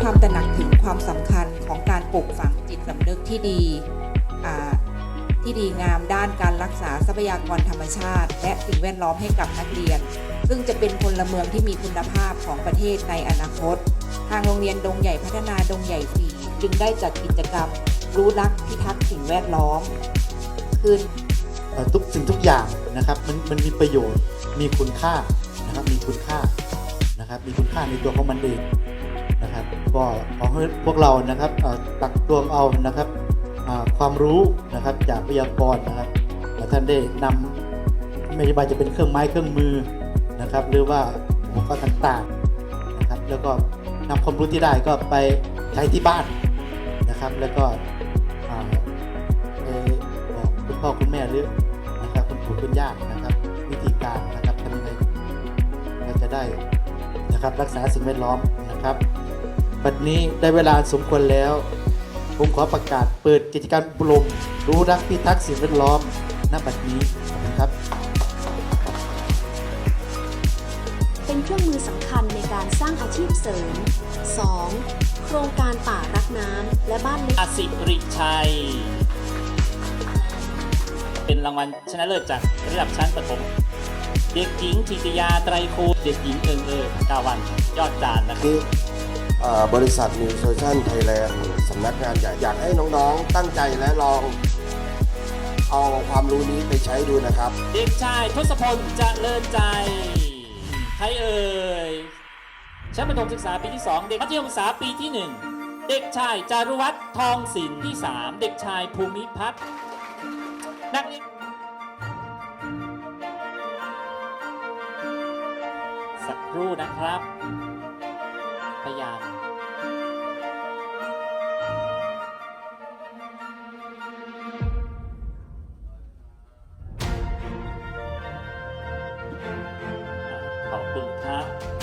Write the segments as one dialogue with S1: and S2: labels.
S1: ความตระหนักถึงความสำคัญของการปลูกฝังจิตสำนึกที่ดีที่ดีงามด้านการรักษาทรัพยากรธรรมชาติ และสิ่งแวดล้อมให้กับนักเรียน ซึ่งจะเป็นพลเมืองที่มีคุณภาพของประเทศในอนาคต ทางโรงเรียนดงใหญ่พัฒนาดงใหญ่สีจึงได้จัดกิจกรรม รู้รักพิทักษ์สิ่งแวดล้อมขึ้น
S2: ทุกสิ่งทุกอย่างนะครับมันมันมีประโยชน์มีคุณค่านะครับมีคุณค่านะครับมีคุณค่าในตัวของมันเอง ก็ขอให้พวกเรานะครับตักตวงเอานะครับความรู้นะครับจากวิทยากรนะครับและท่านได้นำไม่ว่าจะเป็นเครื่องไม้เครื่องมือนะครับ หรือว่าอุปกรณ์ต่างๆนะครับ แล้วก็นำความรู้ที่ได้ก็ไปใช้ที่บ้านนะครับ แล้วก็ไปบอกคุณพ่อคุณแม่หรือนะครับคุณปู่คุณย่านะครับ วิธีการนะครับทำยังไงเราจะได้นะครับรักษาสิ่งแวดล้อมนะครับ บัดนี้ได้เวลาสมควรแล้ว ผมขอประกาศเปิดกิจการอบรมรู้รักพิทักษ์สิ่งแวดล้อมณบัดนี้นะครับ
S3: เป็นเครื่องมือสำคัญในการสร้างอาชีพเสริม 2. โครงการป่ารักน้ำและบ้านเล็ก
S4: อาสิริชัย เป็นรางวัลชนะเลิศจากระดับชั้นประถมเด็กหญิงธิติยาไตรคูณเด็กหญิงเอิงเอิงกาวัน ยอดจานนะครับ
S5: บริษัท New Solution Thailand สำนักงานใหญ่อยากให้น้องๆ ตั้งใจและลอง เอาความรู้นี้ไปใช้ดูนะครับ
S4: เด็กชายทศพลเจริญใจ ใครเอ่ยชั้นประถมศึกษาปีที่ 2 เด็กมัธยมศึกษาปีที่ 1 เด็กชายจารุวัฒน์ทองศิลป์ที่ 3 เด็กชายภูมิพัฒน์นักเรียนสักครู่นะครับ พยายาม บคุณครับ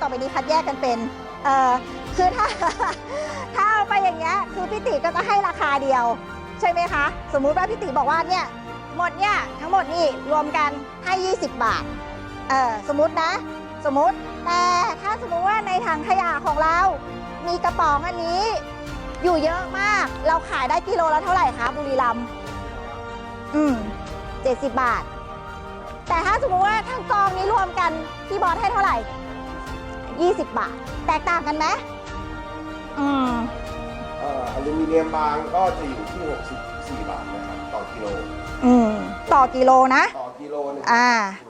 S6: ต่อไปนี้คัดแยกกันเป็นเอ่อคือถ้า ถ้าเอาไปอย่างเงี้ยคือพี่ติก็จะให้ราคาเดียว ใช่ไหมคะ สมมุติว่าพี่ติบอกว่าเนี่ยหมดเนี่ยทั้งหมดนี่รวมกันให้ 20 บาทเออสมมตินะ สมมติแต่ถ้าสมมติว่าในถังขยะของเรา มีกระป๋องอันนี้ อยู่เยอะมากเราขายได้กิโลละเท่าไหร่คะบุรีรัมย์อืม70 บาท แต่ถ้าสมมติว่าทั้งกองนี้รวมกันพี่บอสให้เท่าไหร่ 20 บาท แตกต่างกันไหมอืม
S5: เอ่ออลูมิเนียมบางก็จะอยู่ที่ 64 บาทนะครับ ต่อกิโล
S6: อืมต่อกิโลนะ
S5: ต่อกิโลหนึง
S6: อ่า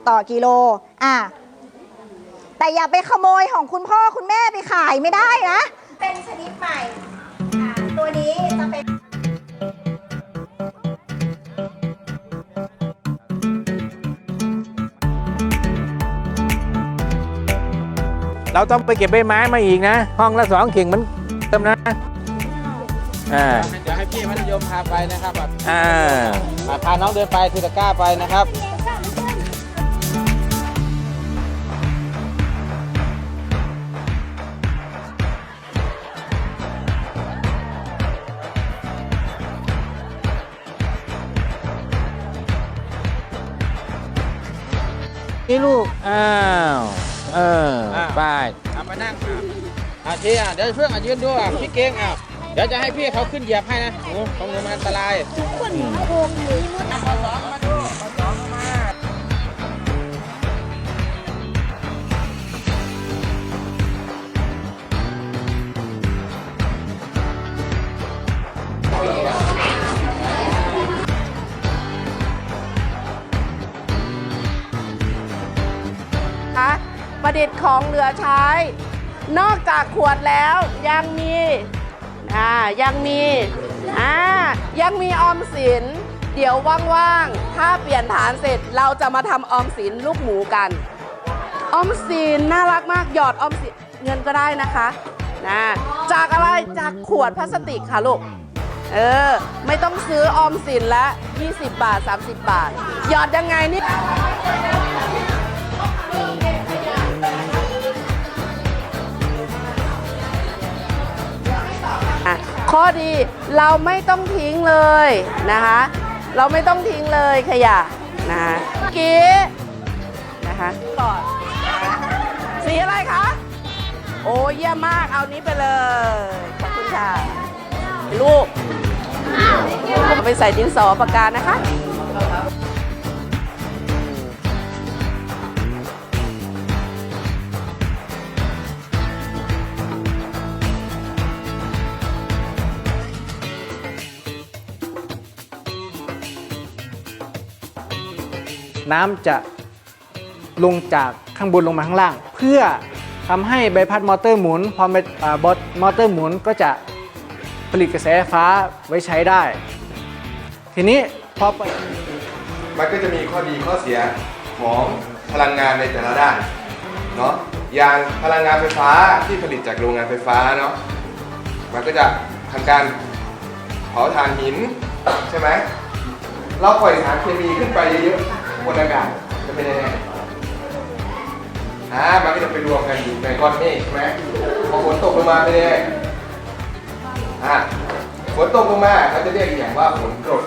S6: ต่อกิโล อ่า แต่อย่าไปขโมยของคุณพ่อคุณแม่ไปขายไม่ได้นะ เป็นชนิดใหม่ อ่า ตัวนี้จะเป็น
S7: เราต้องไปเก็บใบไม้มาอีกนะ ห้องละสองเข่งเหมันเติมนะอ่า
S8: เดี๋ยวให้พี่มัธยมพาไปนะครับ
S7: อ่า
S8: พาน้องเดินไปทีละก้าไปนะครับ
S7: นี่ลูกอ้า ไป
S8: เอามานั่งอะอาทีอะเดี๋ยวเพื่อนอะยืนดูอะพี่เก่งอะเดี๋ยวจะให้พี่เขาขึ้นเหยียบให้นะหนูของหนูมันอันตราย
S9: คะ ดิษฐ์ของเหลือใช้ นอกจากขวดแล้วยังมีอ่ายังมีอ่ายังมีออมสิน เดี๋ยวว่างๆ ถ้าเปลี่ยนฐานเสร็จเราจะมาทำออมสินลูกหมูกัน ออมสินน่ารักมากหยอดออมสินเงินก็ได้นะคะนะจากอะไรจากขวดพลาสติกค่ะลูกเออ ไม่ต้องซื้อออมสินละ 20 บาท 30 บาท หยอดยังไงนี่ ข้อดีเราไม่ต้องทิ้งเลยนะคะ เราไม่ต้องทิ้งเลยขยะนะคะกี้นะคะก่อนสีอะไรคะ โอ้เยี่ยมมากเอานี้ไปเลย ขอบคุณค่ะลูกเอาไปใส่ดินสอปากกานะคะ
S7: น้ำจะลงจากข้างบนลงมาข้างล่าง เพื่อทำให้ใบพัดมอเตอร์หมุนพอใบอ่าบอสมอเตอร์หมุนก็จะผลิตกระแสไฟฟ้าไว้ใช้ได้ ทีนี้พอไป
S10: มันก็จะมีข้อดีข้อเสียของพลังงานในแต่ละด้านเนาะอย่างพลังงานไฟฟ้าที่ผลิตจากโรงงานไฟฟ้าเนาะมันก็จะทำการเผาถ่านหินใช่ไหมเราปล่อยสารเคมีขึ้นไปเยอะ ๆบนอากาศจะเป็นยังไงอ่ามันก็จะไปรวมกันอยู่ในก้อนเมฆใช่ไหมพอฝนตกลงมาเป็นยังไงอ่าฝนตกลงมาเขาจะเรียกอีกอย่างว่าฝนกรด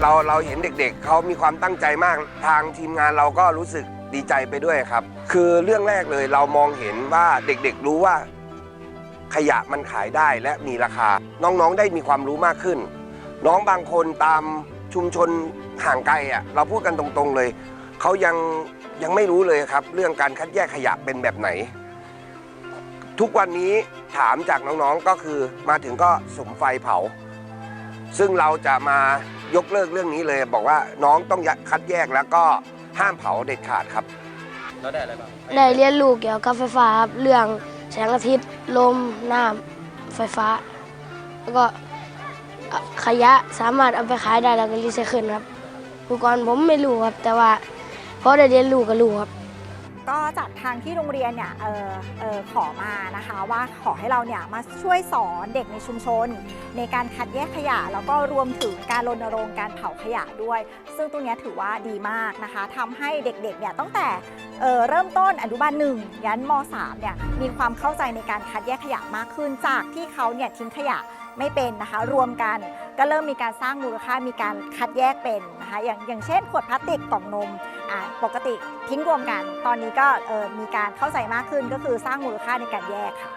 S5: เราเราเห็นเด็กๆเขามีความตั้งใจมากทางทีมงานเราก็รู้สึกดีใจไปด้วยครับ คือเรื่องแรกเลยเรามองเห็นว่าเด็กๆรู้ว่า ขยะมันขายได้และมีราคา น้องๆได้มีความรู้มากขึ้น น้องบางคนตามชุมชนห่างไกลอะเราพูดกันตรงๆเลย เขายังยังไม่รู้เลยครับ เรื่องการคัดแยกขยะเป็นแบบไหน ทุกวันนี้ถามจากน้องๆก็คือมาถึงก็สุมไฟเผา ซึ่งเราจะมายกเลิกเรื่องนี้เลย บอกว่าน้องต้องคัดแยกแล้วก็ห้ามเผาเด็ดขาดครับ
S8: แล้วได้อะไรบ้าง
S11: ได้เรียนรู้เกี่ยวกับไฟฟ้าครับเรื่องแสงอาทิตย์ลมน้ำไฟฟ้า แล้วก็อะ ขยะสามารถเอาไปขายได้แล้วก็รีไซเคิลครับอุปกรณ์ผมไม่รู้ครับ แต่ว่าพอได้เรียนรู้ก็รู้ครับ
S6: ก็จากทางที่โรงเรียนเนี่ยเออเออขอมานะคะว่าขอให้เราเนี่ยมาช่วยสอนเด็กในชุมชน ในการคัดแยกขยะ แล้วก็รวมถึงการรณรงค์การเผาขยะด้วย ซึ่งตรงนี้ถือว่าดีมากนะคะทำให้เด็กๆเนี่ยตั้งแต่เเริ่มต้นอนุบาลหนึ่งยันมสามเนี่ยมีความเข้าใจในการคัดแยกขยะมากขึ้นจากที่เขาเนี่ยทิ้งขยะไม่เป็นนะคะ รวมกันก็เริ่มมีการสร้างมูลค่ามีการคัดแยกเป็นนะคะอย่างอย่างเช่น ขวดพลาสติกกล่องนม อ่าปกติทิ้งรวมกัน ตอนนี้ก็เออมีการเข้าใจมากขึ้นก็คือสร้างมูลค่าในการแยกค่ะ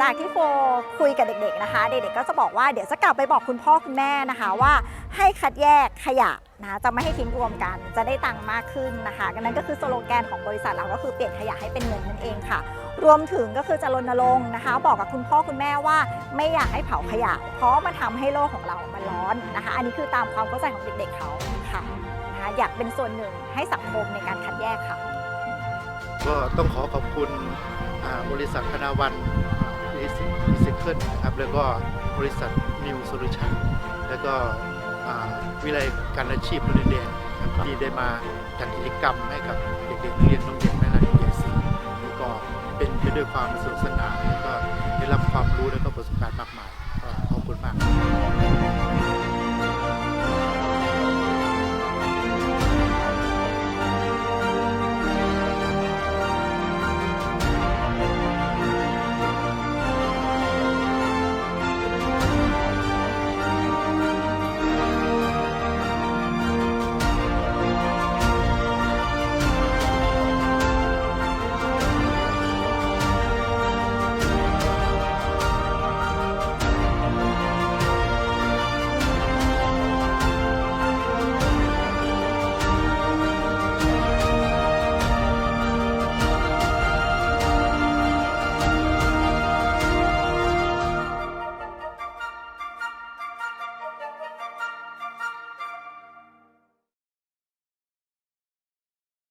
S6: จากที่โฟคุยกับเด็กๆนะคะ เด็กๆก็จะบอกว่าเดี๋ยวจะกลับไปบอกคุณพ่อคุณแม่นะคะว่าให้คัดแยกขยะนะจะไม่ให้ทิ้งรวมกัน จะได้ตังค์มากขึ้นนะคะนั้นก็คือสโลแกนของบริษัทเราก็คือเปลี่ยนขยะให้เป็นเงินนั่นเองค่ะ รวมถึงก็คือจะรณรงค์นะคะ บอกกับคุณพ่อคุณแม่ว่าไม่อยากให้เผาขยะ เพราะมันทำให้โลกของเรามันร้อนนะคะ อันนี้คือตามความเข้าใจของเด็กๆเขาค่ะ อยากเป็นส่วนหนึ่งให้สังคมในการคัดแยกค่ะ
S2: ก็ต้องขอขอบคุณอ่าบริษัทพนาวันรีไซเคิลนะครับแล้วก็บริษัท New Solution แล้วก็อ่าวิไลการอาชีพรุ่นเรียนนะครับที่ได้มาจัดกิจกรรมให้กับเด็กๆนักเรียนโรงเรียนแม่นาดีเจสีนี่ก็เป็นไปด้วยความสนุกสนานแล้วก็ได้รับความรู้แล้วก็ประสบการณ์มากมาย